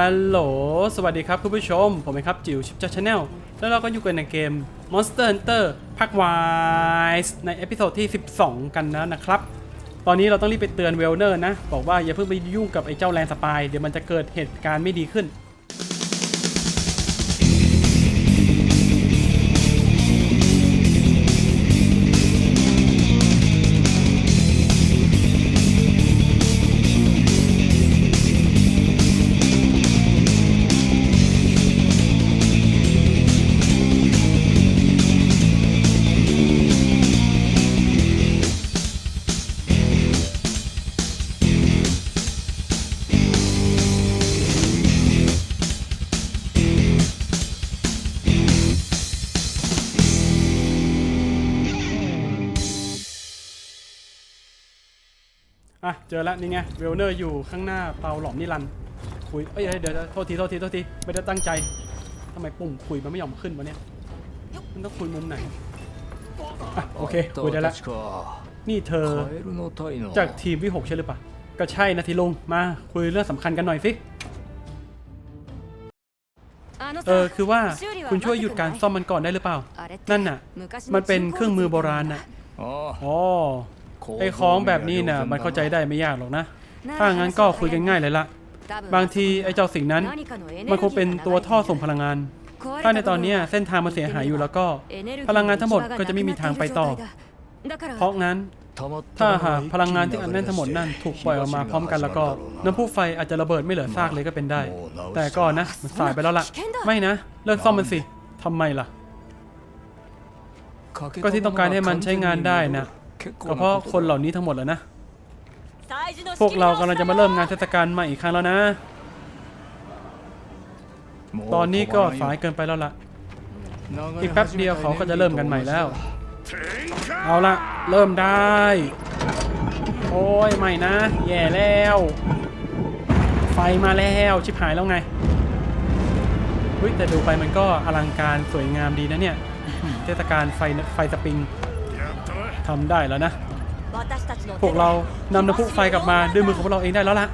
ฮัลโหล สวัสดีครับคุณผู้ชม ผมเองครับจิ๋วชิปจัชแนลแล้วเราก็อยู่กันในเกม Monster Hunter ภาค Wise ในเอพิโซดที่ 12 กันแล้วนะครับ ตอนนี้เราต้องรีบไปเตือนเวลเนอร์นะ บอกว่าอย่าเพิ่งไปยุ่งกับไอ้เจ้าแลนสปาย เดี๋ยวมันจะเกิดเหตุการณ์ไม่ดีขึ้น จอแล้วนี่ไงเวลเนอร์อยู่ข้างหน้าเปาหลอมนิรันคุยเอ้ยเดี๋ยวโทษทีโทษทีโทษทีไม่ได้ตั้งใจทำไมปุ่มคุยมันไม่ยอมขึ้นวะเนี่ยมันต้องคุยมุมไหนโอเคคุยได้แล้วนี่เธอจากทีมวิหกใช่หรือปะก็ใช่นะทีลงมาคุยเรื่องสำคัญกันหน่อยสิเออคือว่าคุณช่วยหยุดการซ่อมมันก่อนได้หรือเปล่า นั่นน่ะ มันเป็นเครื่องมือโบราณน่ะอ๋อ ไอ้ของแบบนี้นะมันเข้าใจได้ไม่ยากหรอกนะ ถ้างั้นก็คุยกันง่ายเลยละ บางทีไอ้เจ้าสิ่งนั้น มันคงเป็นตัวท่อส่งพลังงาน ถ้าในตอนนี้เส้นทางมันเสียหายอยู่แล้วก็ พลังงานทั้งหมดก็จะไม่มีทางไปต่อ เพราะงั้นถ้าหากพลังงานที่อัดแน่นทั้งหมดนั่นถูกปล่อยออกมาพร้อมกันแล้วก็ น้ำพุไฟอาจจะระเบิดไม่เหลือซากเลยก็เป็นได้ แต่ก็นะมันสายไปแล้วล่ะ ไม่นะ เลิกซ่อมมันสิทำไมล่ะ ก็ที่ต้องการให้มันใช้งานได้นะ ก็เพราะคนเหล่านี้ทั้งหมดแหล้วนะ พวกเรากำลังจะมาเริ่มงานเทศกาลใหม่อีกครั้งแล้วนะ ตอนนี้ก็สายเกินไปแล้วล่ะ อีกแป๊บเดียวเขาก็จะเริ่มกันใหม่แล้ว เอาละเริ่มได้ โอ้ยไม่นะ แย่แล้ว ไฟมาแล้วชิบหายแล้วไงเฮ้ยแต่ดูไปมันก็อลังการสวยงามดีนะเนี่ยอื้อหือเทศกาลไฟไฟสปริง ทำได้แล้วนะ พวกเรานำน้ำพุไฟกลับมาด้วยมือของพวกเราเองได้แล้วล่ะ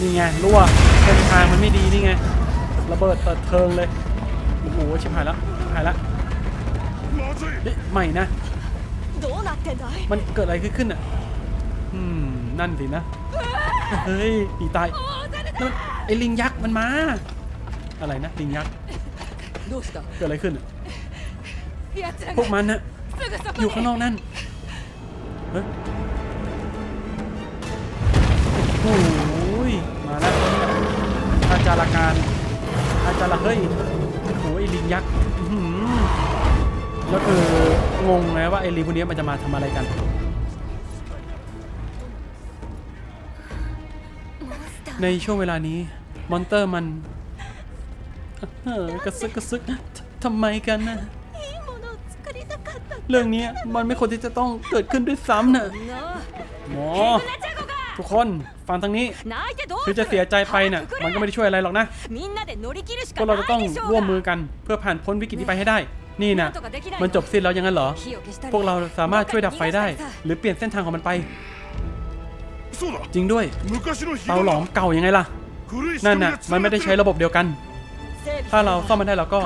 นี่ไงรั่วเส้นทางมันไม่ดีนี่ไงระเบิดเติดเทิงเลยโอ้โหชิบหายแล้วหายละวใหม่นะมันเกิดอะไรขึ้นอะอืมนั่นสินะเฮ้ยตีตายนั่นไอลิงยักษ์มันมา อะไรนะลิงยักษ์เกิดอะไรขึ้นอะพวกมันน่ะ อยู่こข้างนอกนั่นเฮ้ยโอ้ยมาแล้วอาจารย์การอาจารย์เฮ้ยโอ้โหไอ้ลิงยักษ์อื้อหือแล้วคืองงไงว่าไอ้ลิงพวกนี้มันจะมาทำอะไรกันในช่วงเวลานี้มอนเตอร์มันเออกระซึกกระซึกททำไมกันนะ เรื่องนี้มันไม่ควรที่จะต้องเกิดขึ้นด้วยซ้ำนะหมอทุกคนฟังทางนี้คือจะเสียใจไปนะ่ะมันก็ไม่ได้ช่วยอะไรหรอกนะพวกเราจะต้องร่วมมือกันเพื่อผ่านพ้นวิกฤตนี้ไปให้ได้ นี่นะมันจบสิ้นแล้วยังงั้นเหรอ พวกเราสามารถช่วยดับไฟได้ หรือเปลี่ยนเส้นทางของมันไป จริงด้วยเตาหลอมเก่ายังไงล่ะนั่นน่ะมันไม่ได้ใช้ระบบเดียวกัน ถ้าเราซ่อมมันได้เราก็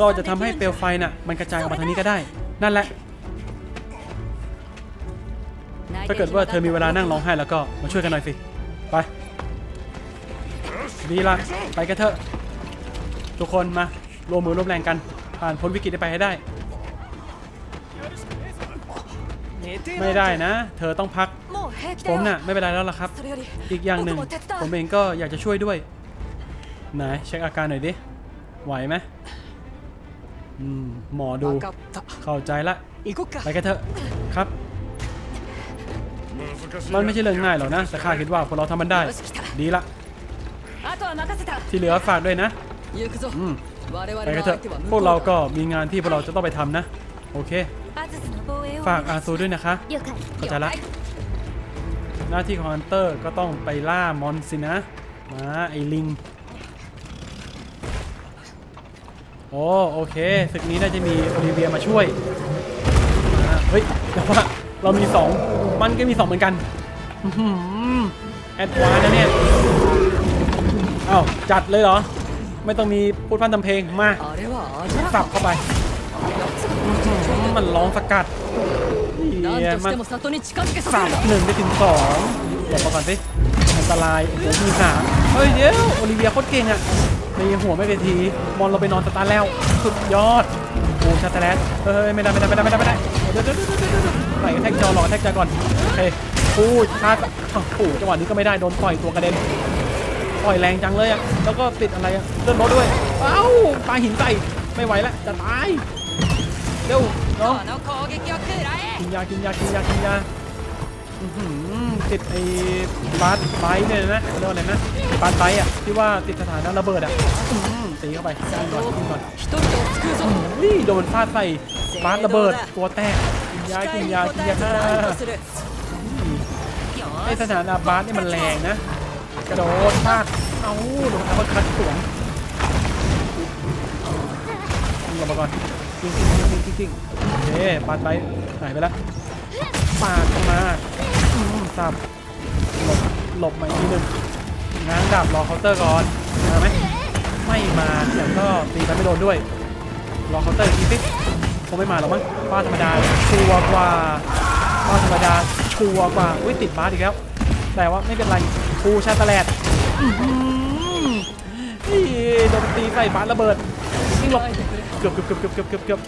เราจะทำให้เปลวไฟน่ะมันกระจายออกมาทางนี้ก็ได้ นั่นแหละ ถ้าเกิดว่าเธอมีเวลานั่งร้องไห้แล้วก็มาช่วยกันหน่อยสิ ไป ดีละ ไปกันเถอะ ทุกคนมาร่วมมือร่วมแรงกัน ผ่านพ้นวิกฤตไปให้ได้ ไม่ได้นะ เธอต้องพัก ผมน่ะไม่เป็นไรแล้วล่ะครับ อีกอย่างหนึ่งผมเองก็อยากจะช่วยด้วย ไหนเช็คอาการหน่อยดิ ไหวไหมหมอดู เข้าใจละ ไปกันเถอะ ครับ มันไม่ใช่เรื่องง่ายหรอกนะ แต่ข้าคิดว่าพวกเราทำมันได้ ดีละ ที่เหลือฝากด้วยนะอืมไปกันเถอะพวกเราก็มีงานที่พวกเราจะต้องไปทำนะ โอเค ฝากอาซูด้วยนะคะ เข้าใจละ หน้าที่ของฮันเตอร์ก็ต้องไปล่ามอนสินะ มาไอลิง โอ้โอเคศึกนี้น่าจะมีโอลิเวียมาช่วยเฮ้ยแต่ว่าเรามีสอง มันก็มีสองเหมือนกันแอดวานนะเนี่ยอ้าวจัดเลยเหรอ ไม่ต้องมีพูดพันทำเพลงมาสับเข้าไป มันร้องสกัดเฮียมันสามหนึ่งไปถึงสองเดี๋ยวก่อนสิอันตรายโอ้โหมีสามเฮ้ยเดียวโอลิเวียโคตรเก่งอะในหัวไม่เป็นทีมอนเราไปนอนสตาร์แล้ว สุดยอดโอ้ชาตแลนเฮ้ยไม่ได้ไม่ได้ไม่ได้ไม่ได้ไม่ได้เดี๋ยวเดี๋ยวเดี๋ยว หน่แท็กจอรอแท็กจอก่อนโอเคพูดชาร์จโอ้โหจังหวะนี้ก็ไม่ได้โดนปล่อยตัวกระเด็นปล่อยแรงจังเลยอะแล้วก็ติดอะไรอะเลื่อนรถด้วยเอ้าปาหินใส่ไม่ไหวแล้วจะตายเร็วเนาะกินยากินยากินยากินยาติดไอ้บาร์สไบเนี่ยนะเรียกว่าอะไรนะบาร์สไบอะที่ว่าติดสถานะระเบิดอะตีเข้าไปก่อนก่อนนี่โดนฟาดใส่บาสระเบิดตัวแตก กินยากินยากินยาไอสถานาบาสนี่มันแรงนะ กระโดดพลาดเอ้าโดนอัปคัดสวนยิงออกมาก่อนริงจริงจริงจริงเอ๊ปาดไปหายไปละปาดมาสับหลบหลบมาอีกนึงง้างดาบรอเคาน์เตอร์ก่อนมาไหมไม่มาแต่ก็ตีไปไม่โดนด้วยรอเคาน์เตอร์อีกทีสิ งไม่มาหรอกมั้งฟ้าธรรมดาชัวกว่าฟ้าธรรมดาชัวกว่าอุ้ยติดบาสอีกแล้ว แต่ว่าไม่เป็นไรภูชาตะแลดนี่โดนตีใส่บาสระเบิดยิ่งหลบเกือบเกือบเกือบเกือบเกือบเกือบเกือบ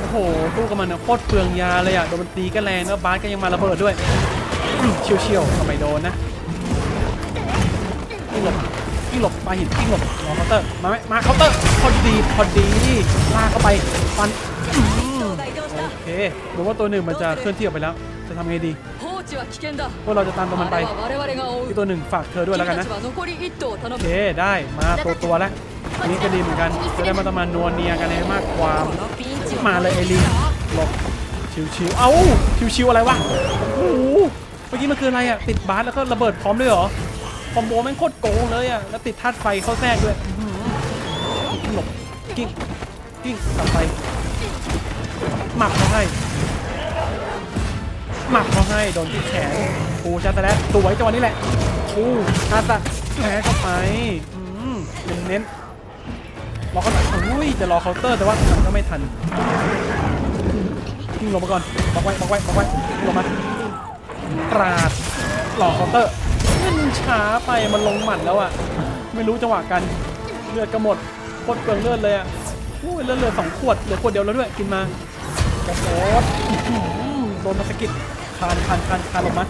โอ้โหสู้กับมันนะโคตรเปลืองยาเลยอะโดนมันตีก็แรงแล้วบาสก็ยังมาระเบิดด้วยเชียวเชียวทำไมโดนนะกิ้งหลบกิ้งหลบปลาหินกิ้งหลบรอเคาน์เตอร์มาไหมมาเคาน์เตอร์พอดีพอดีลากเข้าไปฟัน โอเคดูว่าตัวหนึ่งมันจะเคลื่อนที่ออกไปแล้ว จะทำไงดี พวกเราจะตามตัวมันไปอีกตัวหนึ่งฝากเธอด้วยแล้วกันนะ โอเค ได้ มาตัวตัวแล้วนี้ก็ดีเหมือนกัน จะได้มาตะมานวลเนียกันให้มากความ มาเลยเอลีงหลบชิวๆ เอาชิวๆ อะไรวะ โอ้โห เมื่อกี้มันคืออะไรอะ ติดบาสแล้วก็ระเบิดพร้อมด้วยเหรอ คอมโบแม่งโคตรโกงเลยอะ แล้วติดธาตุไฟเข้าแทรกด้วยหลบกิ้งกิ้งตัดไฟ หมักเขาให้ หมักเขาให้โดนที่แขนปูชาตะแล้วสวยจังหวะนี้แหละปูชาตะแผลเข้าไปอืมเน้นรอเขาอุ้ยจะรอเคาน์เตอร์แต่ว่ามันก็ไม่ทันทิ้งลงมาก่อนบอกไว้บอกไว้บอกไว้ลงมากราดหลอกเคาน์เตอร์มันช้าไปมันลงหมัดแล้วอะ ไม่รู้จังหวะกันเลือดก็หมดโคตรเปลืองเลือดเลยอะอู้ยเลือดเหลือสองขวดเหลือขวดเดียวแล้วด้วยกินมา กระโดดอื้อหือโดนมาสกิดคานคานคานคานลงมา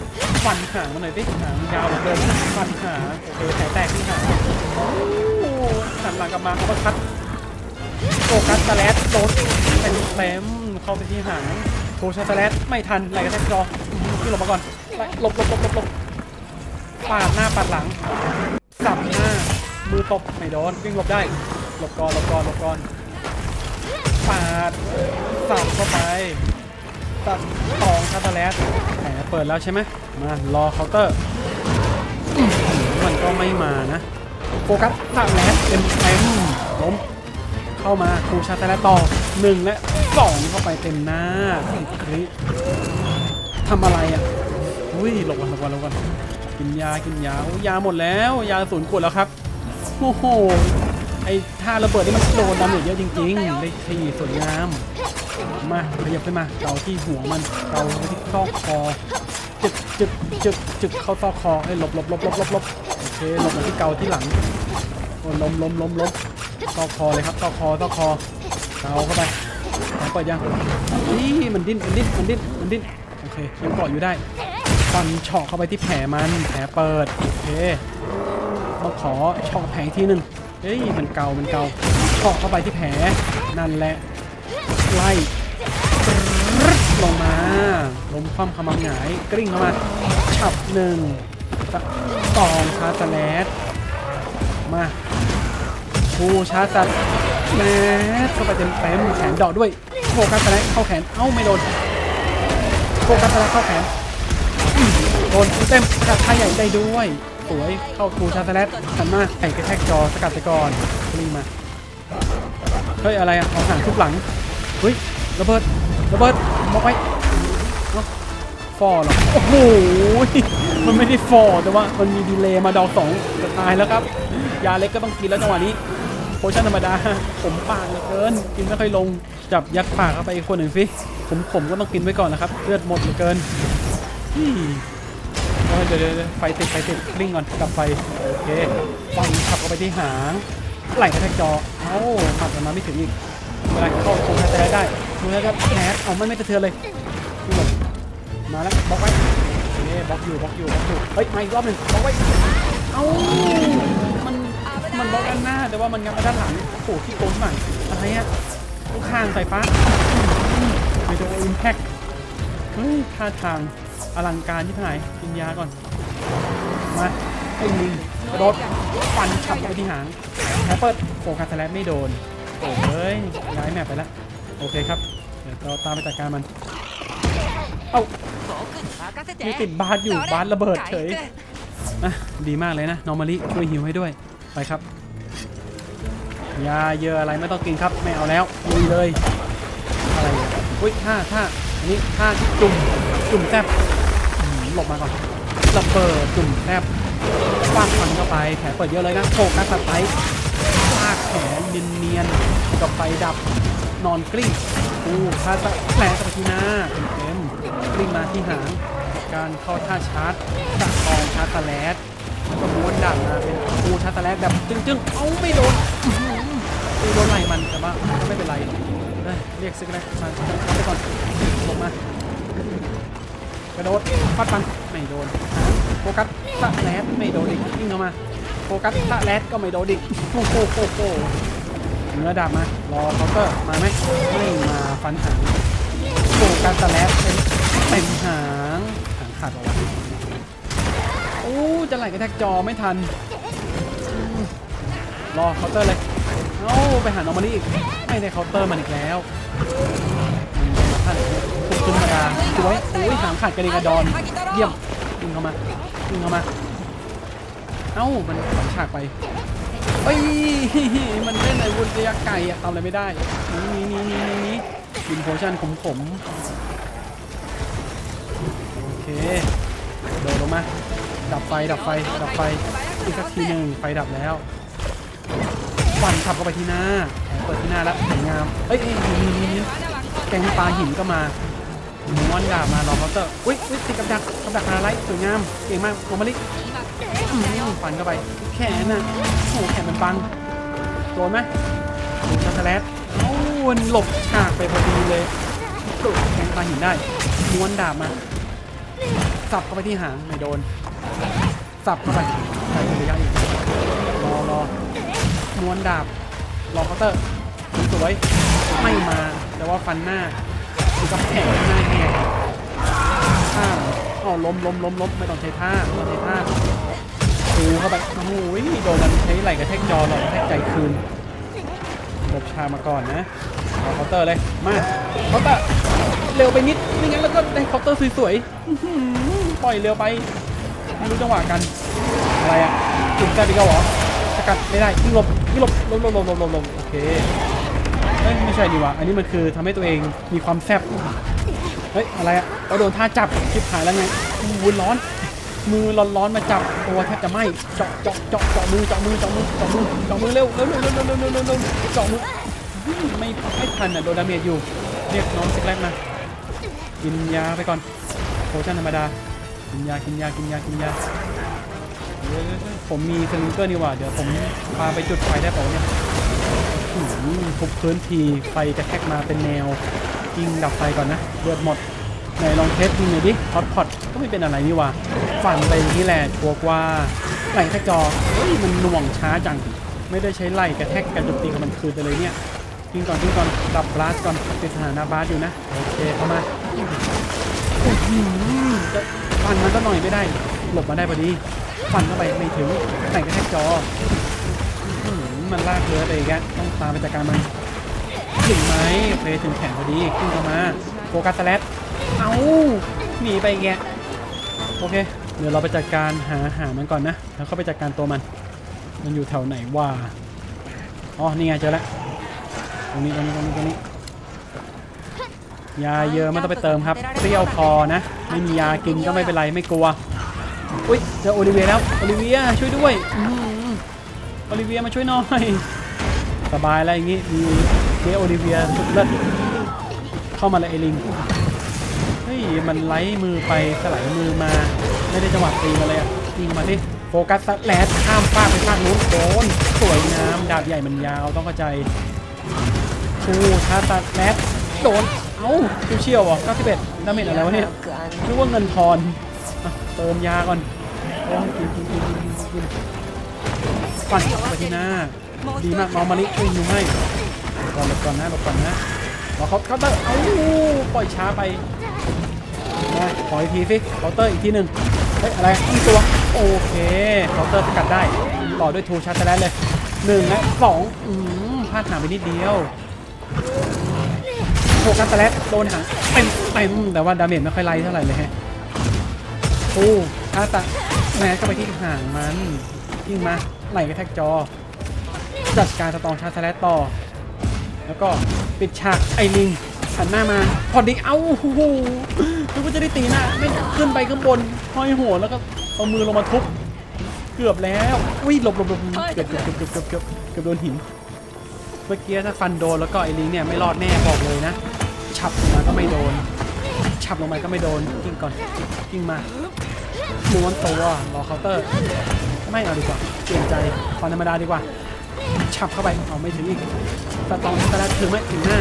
ฟันหางมันหน่อยสิหางยาวเหลือเกินฟันหางโอเคแผลแตกที่หางโอ้หันหลังกลับมาเขาก็คัดโฟกัสสแลดโดนเต็มเต็มเข้าไปที่หางโทชาสแลดไม่ทันไหลกระแทกจอที่หลบมาก่อนไหลหลบหลบหลบหลบหลบปาดหน้าปาดหลังสับหน้ามือตบไม่โดนวิ่งหลบได้หลบก่อนหลบก่อนหลบก่อน ปาดสับเข้าไปสับตองชาสแลดแผลเปิดแล้วใช่ไหมมารอเคาน์เตอร์ มันก็ไม่มานะโฟกัสสแลดเต็มเต็มล้มเข้ามาครูชาตะและต่อหนึ่งและสองเข้าไปเต็มหน้าอีกคลิทำอะไรอะอุ้ยหลบก่อนหลบก่อนหลบก่อนกินยากินยายาหมดแล้ว ยาศูนย์ขวดแล้วครับโอ้โห ไอ้ท่าระเบิดนี่มันโดนดาเมจเยอะจริงๆได้ทีสวยงาม มาขยับขึ้นมาเกาที่หัวมันเกาไปที่ซอกคอจึกจึกจึกจึกเข้าซอกคอให้ยหลบหลบหลบหลบหลบหลบโอเคหลบมาที่เกาที่หลังโอ้ล้มล้มล้มล้มต่อคอเลยครับต่อคอต่อคอเอาเข้าไปแผลเปิดยังนี่มันดิ้นมันดิ้นมันดิ้นมันดิ้นโอเคยังเกาะอยู่ได้ฟันเฉาะเข้าไปที่แผลมันแผลเปิดโอเคต้องขอเฉาะแผลอีกทีหนึ่งเฮ้ย มันเกา มันเกาเฉาะเข้าไปที่แผล นั่นแหละ ไล่ลงมาล้มคว่ำขมำหงาย กลิ้งเข้ามาฉับหนึ่งตองชาร์จแลดมาผู้ชาร์จสัตแมสเข้าไปเต็มเต็มแขนดอกด้วยโฟกัสสไลดเข้าแขน เอ้าไม่โดนโฟกัสสไลดเข้าแขนโดนเต็มกัดท่าใหญ่ได้ด้วย สวยเข้าครูชาร์จสไลด์หันมากไอ้กระแทกจอสกัดไปก่อนนี่มาเฮ้ยอะไรอะเอาหางทุบหลังเฮ้ยระเบิดระเบิดมอกไว้เอาฟอร์หรอโอ้โหมันไม่ได้ฟอร์แต่ว่ามันมีดีเลย์มาดอกสองจะตายแล้วครับยาเล็กก็ต้องกินแล้วจังหวะนี้โพชั่นธรรมดาผมปากเหลือเกิน กินไม่ค่อยลงจับยัดปากเข้าไปอีกคนหนึ่งสิผมผมก็ต้องกินไว้ก่อนนะครับ เลือดหมดเหลือเกินอื โอ้ยเดี๋ยวเดไฟติดไฟติดกลิ้งก่อนดับไฟโอเคฟังขับเข้าไปที่หางไหลกระแทกจอเอ้าขับออกมาไม่ถึงอีกเวลาเข้าคงจะได้ได้ดูแล้วก็แหนเอาไม่ไม่กระเทือนเลยนี่หลบมาแล้วบล็อกไว้โอเบล็อกอยู่บล็อกอยู่บล็อกอยู่เฮ้ยมาอีกรอบหนึ่งบล็อกไว้เอ้ามันมันบล็อกด้านหน้าแต่ว่ามันงับมาด้านหลังโอ้โหที่โกงหน่อยอะไรอะลูกข้างสายฟ้าไม่โดนอิมแพคเฮ้ยท่าทาง อลังการที่ไหายกินยาก่อน มาไอ้ลิงกระโดดฟันฉับไปที่หางแฮปเปิลโฟกัสแลบไม่โดนโอ้ยย้ายแมปไปแล้วโอเคครับ เดี๋ยวเราตามไปจัดการมัน เอ้ามีติดบาสอยู่บาสระเบิดเฉยนะดีมากเลยนะนอร์มาลี่ช่วยหิวให้ด้วยไปครับยาเยอะอะไรไม่ต้องกินครับไม่เอาแล้วลุยเลยอะไรอุ้ยท่าท่าอันนี้ท่าจุ่มจุ่มแซ่บ หลบมาก่อนระเบิดจุ่มแซบฟาดฟันเข้าไปแผลเปิดเยอะเลยนะโขกกระสไปร์ลากแขนเนียนเนียนๆกับไฟดับนอนกลิ้งอู้คาสะแผลกับไปที่หน้าเต็มกลิ้งมาที่หาง การเข้าท่าชาร์จสะกองชาร์จแลดแล้วก็ม้วนดักมาเป็นคูชาร์จสแลดแบบจึ้งๆ เอ้าไม่โดนอื้อหือไม่โดนไหลมันแต่ว่าไม่เป็นไรเรียกซึกเลยมาเข้าไปก่อนลงมา กระโดดฟัดฟันไม่โดนโฟกัสสะแลดไม่โดนอีกวิ่งเข้ามาโฟกัสสะแลดก็ไม่โดนอีกโอ้โหโอ้โหเนื้อดาบมารอเคาน์เตอร์มาไหมไม่มาฟันหางโฟกัสสแลปเป็นเต็มหางหางขาดออกมาโอ้จะไหลกระแทกจอไม่ทันรอเคาน์เตอร์เลยเอ้าไปหาน้องมานี่อีกไม่ได้เคาน์เตอร์มันอีกแล้วท่าน ขึ้นธรรมดาสวยโอ้ยหางขาดกระเด็นกระดอนเยี่ยมยิงเข้ามายิงเข้ามาเอ้ามันฉากไปเฮ้ยมันเล่นไอ้วุ้นระยะไกลอะทำอะไรไม่ได้นี่นี่นี่นี่นี่บินโพชั่นขมขมๆโอเคโดดลงมาดับไฟดับไฟดับไฟอีกสักทีหนึ่งไฟดับแล้วฟันขับเข้าไปที่หน้าเปิดที่หน้าแล้วสวยงามเอ้ยเอ้ยนี่นี่นี่แกงปลาหินก็มา ม้วนดาบมารอเคาน์เตอร์อุ้ยอุ้ยติดกับดักกับดักอะไรสวยงามเก่งมากโอมาลิฟันเข้าไป แขนน่ะโอ้โหแขนมันบังโดนไหมดูช็อกโกแลตเอ้ามันหลบฉากไปพอดีเลยตุแทงปลาหินได้ ม้วนดาบมาสับเข้าไปที่หางไม่โดน สับเข้าไปใส่ระยะอีกรอรอม้วนดาบรอเคาน์เตอร์สวยไม่มาแต่ว่าฟันหน้า กับแผลหน้าแหกท่าอ๋อล้มล้มล้มล้มไม่ต้องใช้ท่าไม่ต้องใช้ท่าปูเข้าไปโอ้โหโดนมันใช้ไหล่กระแทกจอหลอกกระแทกใจคืนหลบชามาก่อนนะเอาเคาน์เตอร์เลยมาเคาน์เตอร์เร็วไปนิดไม่งั้นแล้วก็ได้เคาน์เตอร์สวยๆปล่อยเร็วไปไม่รู้จังหวะกันอะไรอะจุดแซ่บอีกแล้วเหรอสกัดไม่ได้ยิ่งหลบยิ่งหลบหลบหลบหลบหลบหลบหลบโอเค เฮ้ยไม่ใช่ดีว่ะอันนี้มันคือทำให้ตัวเองมีความแซ่บเฮ้ยอะไรอะเราโดนท่าจับชิบหายแล้วไงวุ้นร้อน มือร้อนๆมาจับตัวแทบจะไหม้เจาะเจาะเจาะเจาะมือเจาะมือเจาะมือเจาะมือเจาะมือเร็วเร็วเร็วเร็วเร็วเร็วเร็วเร็วเจาะมือไม่ไม่ทันอะโดนดาเมจอยู่เรียกน้องสิกแรกมากินยาไปก่อนโพชั่นธรรมดากินยากินยากินยากินยาผมมีสลิงเกอร์นี่หว่าเดี๋ยวผมพาไปจุดไฟได้เปล่าเนี่ย ทุบพื้นทีไฟกระแทกมาเป็นแนวยิงดับไฟก่อนนะเลือดหมดไหนลองเทสดูหน่อยดิฮอตพอตก็ไม่เป็นอะไรนี่ว่าฟันไปนี่แหละชัวกว่าไหลกระจอเฮ้ยมันหน่วงช้าจัง ไม่ได้ใช้ไหลกระแทกกันจนตีกับมันคืนไปเลยเนี่ยทิ้งก่อนทิ้งก่อนดับบลัสก่อนเป็นสถานะบลัสอยู่นะโอเคเข้ามาจะฟันมันก็หน่อยไม่ได้ หลบมาได้พอดีฟันเข้าไปไม่ถึงไหลกระแทกจอ มันลากเรือไปอีกแล้วต้องตามไปจัดการมันถึงไหมโอเคถึงแขนพอดีขึ้นเข้ามาโฟกัสสแลตเอาหนีไปแกโอเค เดี๋ยวเราไปจัดการหาหามันก่อนนะ แล้วเข้าไปจัดการตัวมัน มันอยู่แถวไหนวะอ๋อนี่ไงเจอแล้วตรงนี้ตรงนี้ตรงนี้ตรงนี้ยาเยอะไม่ต้องไปเติมครับเปรี้ยวพอนะ ไม่มียากินก็ไม่เป็นไรไม่กลัวอุ้ยเจอโอลิเวียแล้วโอลิเวียช่วยด้วยอื โอลิเวียมาช่วยหน่อย สบายแล้วอย่างงี้มีเจโอลิเวียสุดเลิศเข้ามาเลยไอลิง เฮ้ย มันไล่มือไปสไลด์มือมา ไม่ได้จังหวะตีมาเลยอะยิงมาดิโฟกัสแลดข้ามฟากไปฟากนู้นโดนสวยงามดาบใหญ่มันยาวต้องเข้าใจชูชาตัดแมสโดนเอ้าเชี่ยวๆเหรอ91ดาเมจอะไรวะเนี่ยนึกว่าเงินทอนอะเติมยาก่อนโอ้ยกินกินกินกินกิน ฟันไปที่หน้าดีมากน้องมะลิช่วยยิงให้ก่อนหลบก่อนนะหลบก่อนนะรอเขาเคาน์เตอร์เอ้าปล่อยช้าไปมาขออีกทีสิเคาน์เตอร์อีกทีหนึ่งเฮ้ยอะไรอีกตัวโอเคเคาน์เตอร์สกัดได้ต่อด้วยทูชาร์จแลนเลยหนึ่งและสองอืมพลาดหางไปนิดเดียวโฟกัสแลตโดนหางเต็มเต็มแต่ว่าดาเมจไม่ค่อยไล่เท่าไหร่เลยฮะโอ้ถ้าตะแม้ก็ไปที่หางมันยิงมา ไหลกระแทกจอ จัดการสตองชาร์จแลตต่อ แล้วก็ปิดฉากไอ้ลิงหันหน้ามาพอดีเอ้าโอ้โหนึกว่าจะได้ตีหน้าไม่ขึ้นไปข้างบนห้อยหัวแล้วก็เอามือลงมาทุบเกือบแล้วอุ้ยหลบหลบหลบเกือบเกือบเกือบเกือบเกือบเกือบโดนหินเมื่อกี้ถ้าฟันโดนแล้วก็ไอ้ลิงเนี่ยไม่รอดแน่บอกเลยนะฉับลงมาก็ไม่โดนฉับลงมาก็ไม่โดนกิ้งก่อนกิ้งมาม้วนตัวรอเคาน์เตอร์ ไม่เอาดีกว่า เปลี่ยนใจฟันธรรมดาดีกว่า ฉับเข้าไปเอาไม่ถึงอีกสตองสแลตถึงไหมถึงหน้า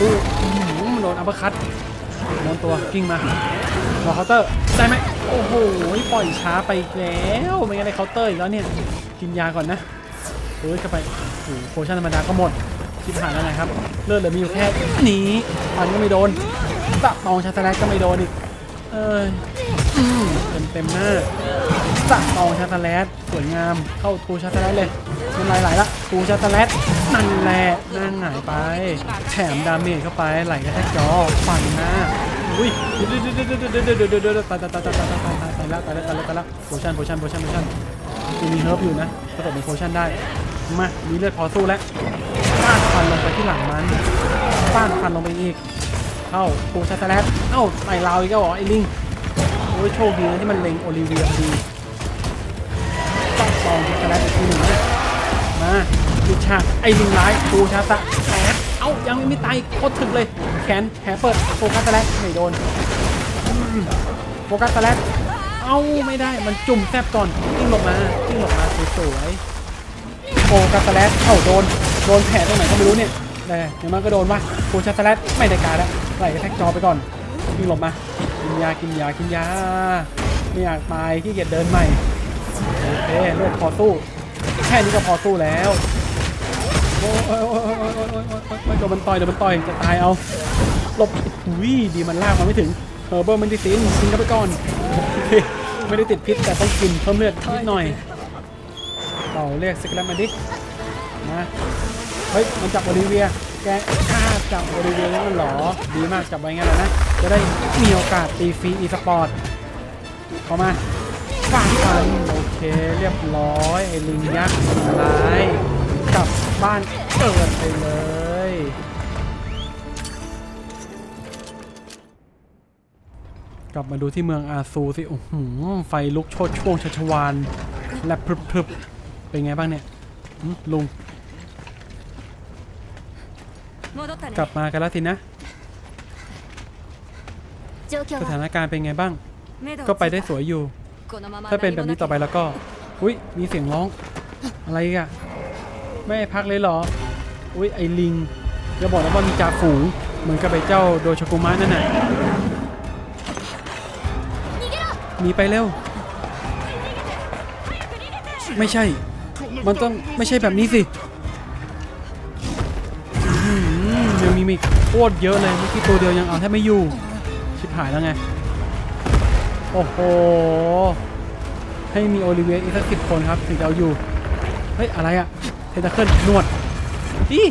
ดูอื้อหือมันโดนอัปเปอร์คัตม้วนตัวกิ้งมารอเคาน์เตอร์ได้ไหมโอ้โหปล่อยช้าไปแล้วไม่งั้นได้เคาน์เตอร์อีกแล้วเนี่ยกินยาก่อนนะเฮ้ยเข้าไปโอ้โหโพชั่นธรรมดาก็หมดชิบหายแล้วไงครับเลือดเหลือมีอยู่แค่นี้ฟันก็ไม่โดนตะตองชาตแลกก็ไม่โดนอีกเอ้ยอืม เต็มเต็มหน้าตะตองชาตแลกสวยงามเข้าทูชาตแลกเลยมันไหลๆละทูชาตแลกนั่นแหละนั่งหายไปแถมดาเมจเข้าไปไหลกระแทกจอฟันหน้าอุ้ยเดี๋ยวเดี๋ยวเดี๋ยวเดี๋ยวเดี๋ยวเดี๋ยวเดี๋ยวเดี๋ยวตายตายตายตายตายตายตายตายแล้วตายแล้วตายแล้วตายแล้วโพชั่นโพชั่นโพชั่นโพชั่นยังมีเฮิร์บอยู่นะผสมเป็นโพชั่นได้มามีเลือดพอสู้แล้วฟาดฟันลงไปที่หลังมันฟาดฟันลงไปอีกเข้าปูชัตเตอร์แลตเอ้าไต่ลาวอีกแล้วเหรอไอ้ลิง อ้ยโชคดีนะที่มันเล็งโอลิเวียดีฟาดซองชัตเตอร์แลตอีกทีหนึ่งนะมาปิดฉากไอ้ลิงร้ายปูชัตเตแลเอ้ายังไม่มีตายโคตรถึกเลย แขนแผลเปิดโฟกัสเตอร์แลตไม่โดนโฟกัสเตอร์แลตเอ้าไม่ได้มันจุ่มแซบก่อนกิ้งลงมากิ้งลงมาสวยๆโอ้กาสแลตเอ้าโดนโดนแผลตรงไหนก็ไม่รู้เนี่ยแต่อย่างมันก็โดนวะโคชาสแลตไม่ได้การแล้วไหลกระแทกจอไปก่อนกิ้งลงมา นยากินยากินยาไม่อยากตายขี้เกียจเดินใหม่โอเคเลือดพอตู้แค่นี้ก็พอตู้แล้วโอ้ยโอ้ยโอ้ยโอ้ยโอ้ยโอยโดนมันต่อยโดนมันต่อยจะตายเอาหลบวิ่งดีมันลากมาไม่ถึงเฮอร์เบิร์ตมันติดสินกินเข้ไปก่อนไม่ได้ติดพิษแต่ต้องกินเพิ่มเลือดนิดหน่อยเราเรียกสกิลมาดินะเฮ้ยมันจับโอลิเวีย แกกล้าจับบริเวณนั้นหรอ ดีมากจับไว้งั้นแล้วนะ จะได้มีโอกาสตีฟรีอีสปอร์ตเข้ามาฟังฟันโอเคเรียบร้อยไอ้ลิงยักษ์ลายกลับบ้านเกิดไปเลยกลับมาดูที่เมืองอาซูสิ โอ้โห ไฟลุกโชดช่วงชัชวานและพรึบๆ เป็นไงบ้างเนี่ยลุง กลับมากันแล้วสินะ สถานการณ์เป็นไงบ้าง ก็ไปได้สวยอยู่ ถ้าเป็นแบบนี้ต่อไปแล้วก็ อุ้ยมีเสียงร้อง อะไรอะไม่พักเลยเหรอ อุ้ยไอลิงจะบอกแล้วว่ามีจ่าฝูงเหมือนกับไอเจ้าโดชกุมะนั่นน่ะหนีไปเร็ว ไม่ใช่ มันต้องไม่ใช่แบบนี้สิ คตรเยอะเลยเมื่อกี้ตัวเดียวยังเอาแทบไม่อยู่ ชิบหายแล้วไง โอ้โห ให้มีโอลิเวียอีกสักสิบคนครับ ถึงจะเอาอยู่ เฮ้ย อะไรอะเทนตาเคิลนวดอี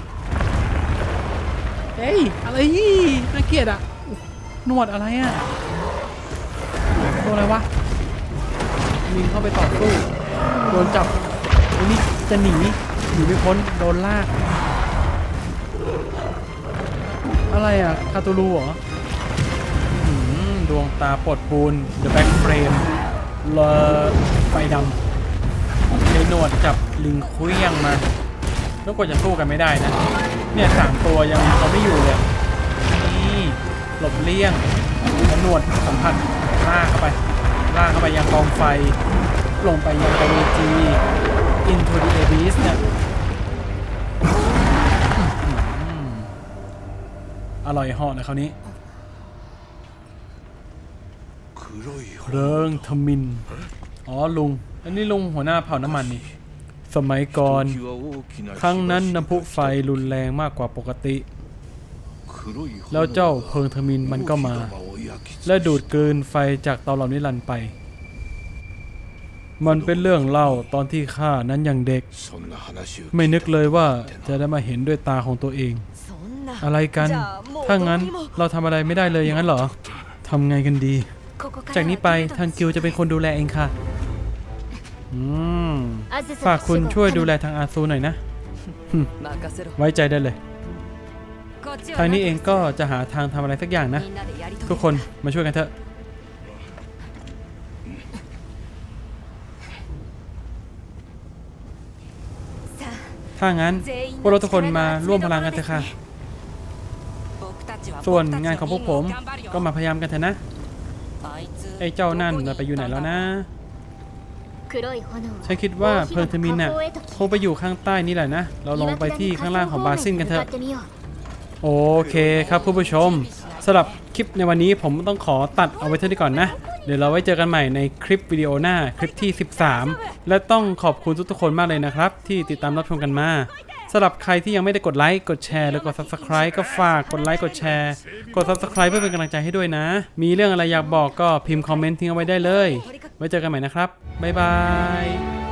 เฮ้ย อะไรอีน่าเกลียดอะนวดอะไรอะตัวอะไรวะมิงเข้าไปต่อสู้ โดนจับไอ้นี่จะหนี หนีไม่พ้น โดนลาก อะไรอะคาตูรูเหรอดวงตาปดปูน The Back Frame เลอไฟดำเลหนวดจับลิงเคลี้ยงมาแล้วกว่าจะสู้กันไม่ได้นะ เนี่ยสามตัวยังเขาไม่อยู่เลยนี่หลบเลี่ยงแล้วหนวดสัมผัสล่ากเข้าไปล่ากเข้าไปยังกองไฟ ลงไปยังกองจี into the abyss เนี่ย อร่อยเหาะนะคราวนี้เริงทมิน อ๋อลุง อันนี้ลุงหัวหน้าเผ่าน้ำมันนี่ สมัยก่อน ครั้งนั้นน้ำพุไฟรุนแรงมากกว่าปกติ แล้วเจ้าเพิงทมินมันก็มา และดูดกลืนไฟจากเตาเหล่านี้ลันไป มันเป็นเรื่องเล่าตอนที่ข้านั้นยังเด็ก ไม่นึกเลยว่าจะได้มาเห็นด้วยตาของตัวเอง อะไรกันถ้างั้นเราทำอะไรไม่ได้เลยอย่างนั้นเหรอทำไงกันดี จากนี้ไปทางกิวจะเป็นคนดูแลเองค่ะฝากคุณช่วยดูแลทางอาซูหน่อยนะ ไว้ใจได้เลยทางนี้เองก็จะหาทางทำอะไรสักอย่างนะ ทุกคนมาช่วยกันเถอะถ้างั้นพวกเราทุกคนมาร่วมพลังกันเถอะค่ะ ส่วนงานของพวกผมก็มาพยายามกันเถอะนะ ไอ้เจ้านั่นไปอยู่ไหนแล้วนะ ฉันคิดว่าเพอร์เทมินน่ะคงไปอยู่ข้างใต้นี่แหละนะ เราลงไปที่ข้างล่างของบาซินกันเถอะ โอเคครับผู้ผชมสำหรับคลิปในวันนี้ผมต้องขอตัดเอาไว้เท่านี้ก่อนนะ เดี๋ยวเราไว้เจอกันใหม่ในคลิปวิดีโอหน้าคลิปที่ 13 และต้องขอบคุณทุกๆคนมากเลยนะครับ ที่ติดตามรับชมกันมา สำหรับใครที่ยังไม่ได้กดไลค์กดแชร์หรือกด subscribe ก็ฝากกดไลค์กดแชร์กด subscribe เพื่อเป็นกำลังใจให้ด้วยนะ มีเรื่องอะไรอยากบอกก็พิมพ์คอมเมนต์ทิ้งเอาไว้ได้เลย ไว้เจอกันใหม่นะครับ บ๊ายบาย